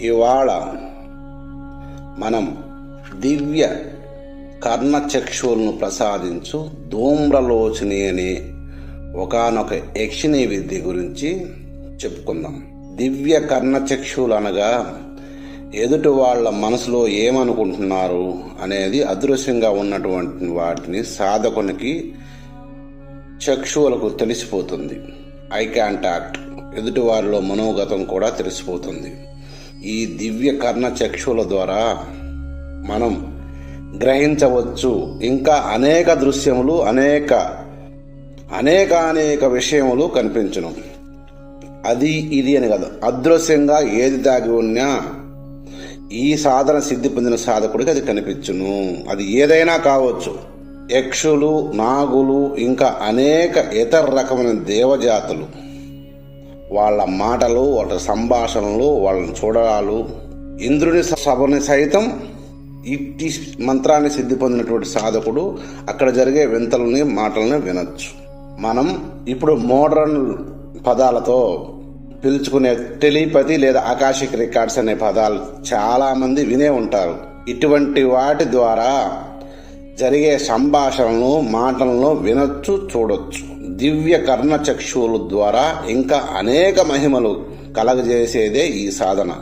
ఇవాళ మనం దివ్య కర్ణచక్షువులను ప్రసాదించు ధూమ్రలోచని అనే ఒకనొక యక్షిణీ విద్య గురించి చెప్పుకుందాం. దివ్య కర్ణచక్షువులు అనగా ఎదుటి వాళ్ళ మనసులో ఏమనుకుంటున్నారు అనేది అదృశ్యంగా ఉన్నటువంటి వాటిని సాధకునికి చక్షువులకు తెలిసిపోతుంది. Eye contact. ఎదుటి వారిలో మనోగతం కూడా తెలిసిపోతుంది. ఈ దివ్య కర్ణ చక్షుల ద్వారా మనం గ్రహించవచ్చు. ఇంకా అనేక దృశ్యములు అనేక అనేక అనేక విషయములు కనిపించును. అది ఇది అని కాదు. అదృశ్యంగా ఏది దాగి ఉన్నా ఈ సాధన సిద్ధి పొందిన సాధకుడికి అది కనిపించును. అది ఏదైనా కావచ్చు. యక్షులు నాగులు ఇంకా అనేక ఇతర రకమైన దేవజాతులు. వాళ్ళ మాటలు వాళ్ళ సంభాషణలు వాళ్ళని చూడడాలు ఇంద్రుని సభని సైతం ఇట్టి మంత్రాన్ని సిద్ధి పొందినటువంటి సాధకుడు అక్కడ జరిగే వింతలని మాటలని వినొచ్చు. మనం ఇప్పుడు మోడర్న్ పదాలతో పిలుచుకునే టెలిపతి లేదా ఆకాశిక్ రికార్డ్స్ అనే పదాలు చాలామంది వినే ఉంటారు. ఇటువంటి వాటి ద్వారా జరిగే సంభాషణను మాటలను వినొచ్చు చూడొచ్చు. దివ్య కర్ణచక్షువుల ద్వారా ఇంకా అనేక మహిమలు కలగజేసేదే ఈ సాధన.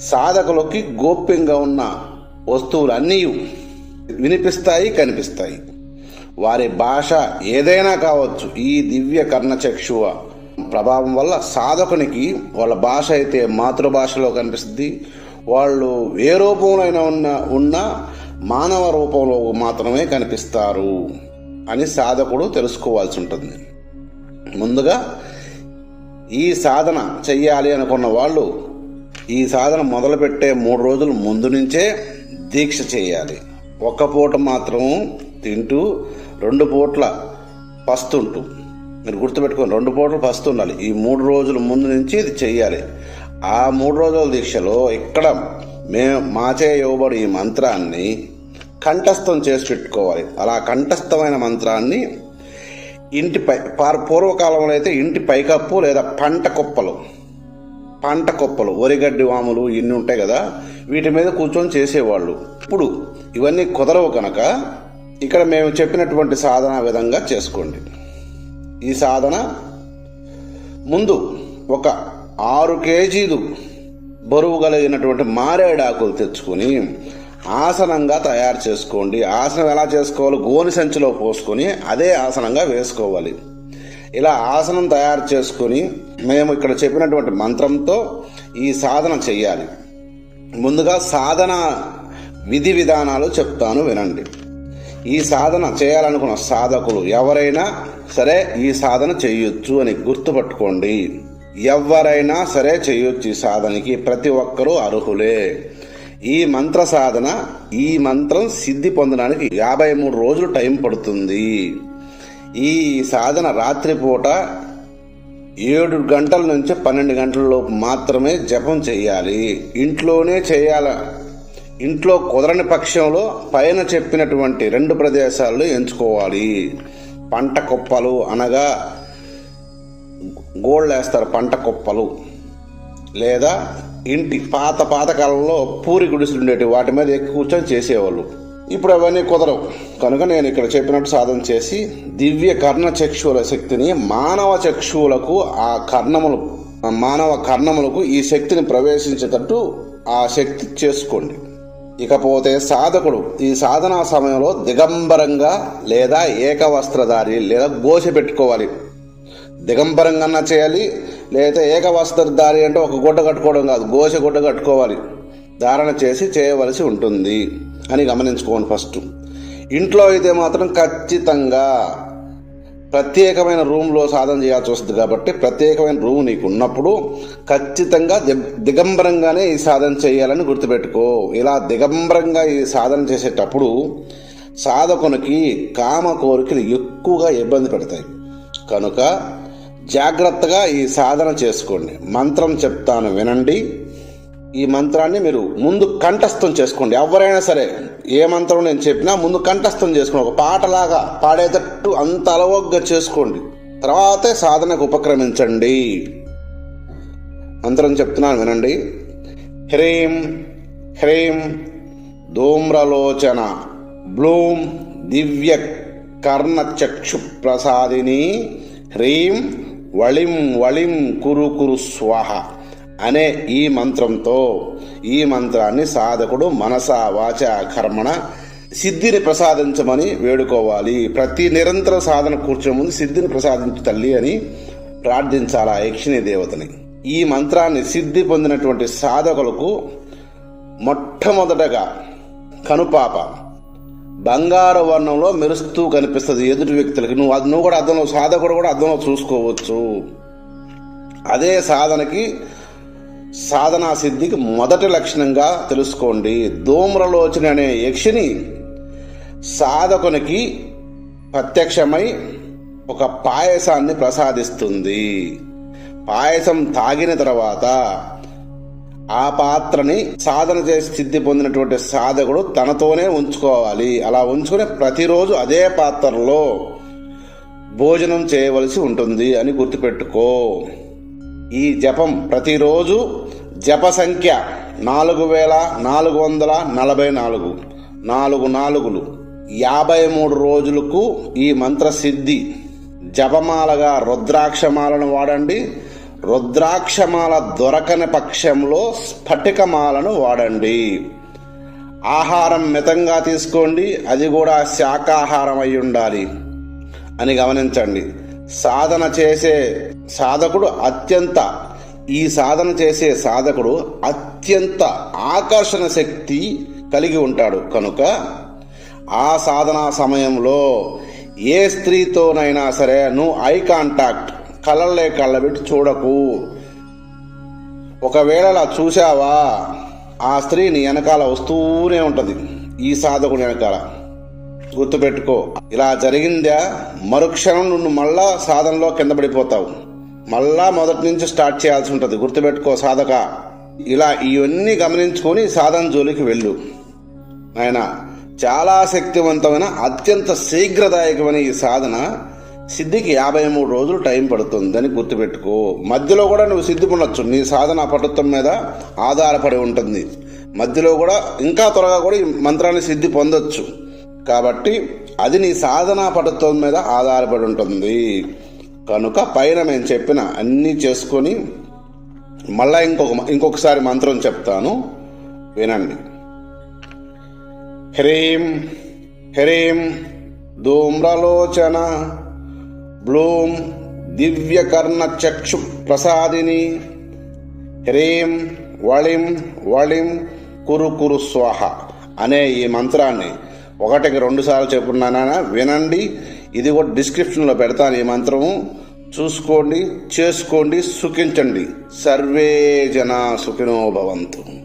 సాధకులకి గోప్యంగా ఉన్న వస్తువులన్నీ వినిపిస్తాయి కనిపిస్తాయి. వారి భాష ఏదైనా కావచ్చు ఈ దివ్య కర్ణచక్షువ ప్రభావం వల్ల సాధకునికి వాళ్ళ భాష అయితే మాతృభాషలో కనిపిస్తుంది. వాళ్ళు ఏ రూపంలో ఉన్న ఉన్న మానవ రూపంలో మాత్రమే కనిపిస్తారు అని సాధకుడు తెలుసుకోవాల్సి ఉంటుంది. ముందుగా ఈ సాధన చెయ్యాలి అనుకున్న వాళ్ళు ఈ సాధన మొదలుపెట్టే మూడు రోజులు ముందు నుంచే దీక్ష చేయాలి. ఒక్క పూట మాత్రం తింటూ రెండు పూట్ల పస్తుంటూ. మీరు గుర్తుపెట్టుకొని రెండు పూటలు పస్తు ఉండాలి. ఈ మూడు రోజుల ముందు నుంచి ఇది చెయ్యాలి. ఆ మూడు రోజుల దీక్షలో ఇక్కడ మేము మాచే ఇవ్వబడి ఈ మంత్రాన్ని కంఠస్థం చేసి పెట్టుకోవాలి. అలా కంఠస్థమైన మంత్రాన్ని ఇంటి పై పార్- పూర్వకాలంలో అయితే ఇంటి పైకప్పు లేదా పంట కుప్పలు. పంట కుప్పలు వరిగడ్డి వాములు ఇన్ని ఉంటాయి కదా వీటి మీద కూర్చొని చేసేవాళ్ళు. ఇప్పుడు ఇవన్నీ కుదరవు కనుక ఇక్కడ మేము చెప్పినటువంటి సాధన విధంగా చేసుకోండి. ఈ సాధన ముందు ఒక ఆరు కేజీలు బరువు కలిగినటువంటి మారేడాకులు తెచ్చుకొని ఆసనంగా తయారు చేసుకోండి. ఆసనం ఎలా చేసుకోవాలి? గోని సంచిలో పోసుకొని అదే ఆసనంగా వేసుకోవాలి. ఇలా ఆసనం తయారు చేసుకొని మేము ఇక్కడ చెప్పినటువంటి మంత్రంతో ఈ సాధన చెయ్యాలి. ముందుగా సాధన విధి విధానాలు చెప్తాను వినండి. ఈ సాధన చేయాలనుకున్న సాధకులు ఎవరైనా సరే ఈ సాధన చేయొచ్చు అని గుర్తుపట్టుకోండి. ఎవరైనా సరే చేయొచ్చు ఈ సాధనకి ప్రతి ఒక్కరూ అర్హులే. ఈ మంత్ర సాధన ఈ మంత్రం సిద్ధి పొందడానికి యాభై మూడు రోజులు టైం పడుతుంది. ఈ సాధన రాత్రిపూట ఏడు గంటల నుంచి పన్నెండు గంటల లోపు మాత్రమే జపం చేయాలి. ఇంట్లోనే చేయాల ఇంట్లో కుదరని పక్షంలో పైన చెప్పినటువంటి రెండు ప్రదేశాల్లో ఎంచుకోవాలి. పంట కుప్పలు అనగా గోళ్ళు వేస్తారు పంట కుప్పలు. లేదా ఇంటి పాత పాత కాలంలో పూరి గుడిసెలు ఉండేవి వాటి మీద ఎక్కి కూర్చొని చేసేవాళ్ళు. ఇప్పుడు అవన్నీ కుదరవు. కనుక నేను ఇక్కడ చెప్పినట్టు సాధన చేసి దివ్య కర్ణ చక్షువుల శక్తిని మానవ చక్షువులకు ఆ కర్ణములు మానవ కర్ణములకు ఈ శక్తిని ప్రవేశించేటట్టు ఆ శక్తి చేసుకోండి. ఇకపోతే సాధకుడు ఈ సాధనా సమయంలో దిగంబరంగా లేదా ఏకవస్త్రధారి లేదా గోసె పెట్టుకోవాలి. దిగంబరంగా చేయాలి లేదా ఏకవస్త్రధారి అంటే ఒక గుడ్డ కట్టుకోవడం కాదు గోసె గుడ్డ కట్టుకోవాలి. ధారణ చేసి చేయవలసి ఉంటుంది అని గమనించుకోండి ఫస్ట్. ఇంట్లో అయితే మాత్రం ఖచ్చితంగా ప్రత్యేకమైన రూమ్లో సాధన చేయాల్సి వస్తుంది కాబట్టి ప్రత్యేకమైన రూమ్ నీకు ఉన్నప్పుడు ఖచ్చితంగా దిగంబరంగానే ఈ సాధన చేయాలని గుర్తుపెట్టుకో. ఇలా దిగంబరంగా ఈ సాధన చేసేటప్పుడు సాధకునికి కామ కోరికలు ఎక్కువగా ఇబ్బంది పెడతాయి. కనుక జాగ్రత్తగా ఈ సాధన చేసుకోండి. మంత్రం చెప్తాను వినండి. ఈ మంత్రాన్ని మీరు ముందు కంఠస్థం చేసుకోండి. ఎవరైనా సరే ఏ మంత్రం నేను చెప్పినా ముందు కంఠస్థం చేసుకోండి. ఒక పాటలాగా పాడేటట్టు అంత అలవగ్గా చేసుకోండి. తర్వాతే సాధనకు ఉపక్రమించండి. మంత్రం చెప్తున్నాను వినండి. హ్రీం హ్రీం ధూమ్రలోచన బ్లూం దివ్య కర్ణచక్షు ప్రసాదిని హ్రీం వళిం వళిం కురు కురు స్వాహ అనే ఈ మంత్రంతో ఈ మంత్రాన్ని సాధకుడు మనస వాచ కర్మణ సిద్ధిని ప్రసాదించమని వేడుకోవాలి. ప్రతి నిరంతర సాధన కూర్చో ముందు సిద్ధిని ప్రసాదించు తల్లి అని ప్రార్థించాలి ఆ యక్షిణి దేవతని. ఈ మంత్రాన్ని సిద్ధి పొందినటువంటి సాధకులకు మొట్టమొదటగా కనుపాప బంగారు వర్ణంలో మెరుస్తూ కనిపిస్తుంది ఎదుటి వ్యక్తులకి. నువ్వు అది నువ్వు కూడా అర్థంలో సాధకుడు కూడా అర్థంలో చూసుకోవచ్చు. అదే సాధనకి సాధనా సిద్ధికి మొదటి లక్షణంగా తెలుసుకోండి. ధూమ్రలోచన అనే యక్షిని సాధకునికి ప్రత్యక్షమై ఒక పాయసాన్ని ప్రసాదిస్తుంది. పాయసం తాగిన తర్వాత ఆ పాత్రని సాధన చేసి సిద్ధి పొందినటువంటి సాధకుడు తనతోనే ఉంచుకోవాలి. అలా ఉంచుకుని ప్రతిరోజు అదే పాత్రలో భోజనం చేయవలసి ఉంటుంది అని గుర్తుపెట్టుకో. ఈ జపం ప్రతిరోజు జప సంఖ్య నాలుగు వేల నాలుగు వందల నలభై నాలుగు. నాలుగు నాలుగులు. యాభై మూడు రోజులకు ఈ మంత్ర సిద్ధి జపమాలగా రుద్రాక్షమాలను వాడండి. రుద్రాక్షమాల దొరకని పక్షంలో స్ఫటికమాలను వాడండి. ఆహారం మితంగా తీసుకోండి అది కూడా శాకాహారం అయి ఉండాలి అని గమనించండి. సాధన చేసే సాధకుడు అత్యంత ఈ సాధన చేసే సాధకుడు అత్యంత ఆకర్షణ శక్తి కలిగి ఉంటాడు. కనుక ఆ సాధనా సమయంలో ఏ స్త్రీతోనైనా సరే నువ్వు ఐ కాంటాక్ట్ కళ్ళలే కళ్ళబెట్టి చూడకు. ఒకవేళ అలా చూసావా ఆ స్త్రీ నీ వెనకాల వస్తూనే ఉంటుంది ఈ సాధకుని వెనకాల. గుర్తుపెట్టుకో ఇలా జరిగిందా మరుక్షణం నువ్వు మళ్ళా సాధనలో కింద పడిపోతావు. మళ్ళా మొదటి నుంచి స్టార్ట్ చేయాల్సి ఉంటుంది. గుర్తుపెట్టుకో సాధక. ఇలా ఇవన్నీ గమనించుకొని సాధన జోలికి వెళ్ళు. ఆయన చాలా శక్తివంతమైన అత్యంత శీఘ్రదాయకమైన ఈ సాధన సిద్ధికి యాభై మూడు రోజులు టైం పడుతుందని గుర్తుపెట్టుకో. మధ్యలో కూడా నువ్వు సిద్ధి పొందొచ్చు నీ సాధన పటుత్వం మీద ఆధారపడి ఉంటుంది. మధ్యలో కూడా ఇంకా త్వరగా కూడా ఈ మంత్రాన్ని సిద్ధి పొందొచ్చు. కాబట్టి అది నీ సాధనా పటుత్వం మీద ఆధారపడి ఉంటుంది. కనుక పైన నేను చెప్పిన అన్నీ చేసుకొని మళ్ళా ఇంకొక ఇంకొకసారి మంత్రం చెప్తాను. వినండి. హ్రీం హ్రీం ధూమ్రలోచన బ్లూం దివ్యకర్ణ చక్షు ప్రసాదిని. హ్రీం వళిం వళిం కురు కురు స్వాహ అనే ఈ మంత్రాన్ని ఒకటికి రెండుసార్లు చెప్పున్నానా వినండి. ఇది కూడా డిస్క్రిప్షన్లో పెడతాను ఈ మంత్రము. చూసుకోండి చేసుకోండి సుఖించండి. సర్వే జనా సుఖినో భవంతు.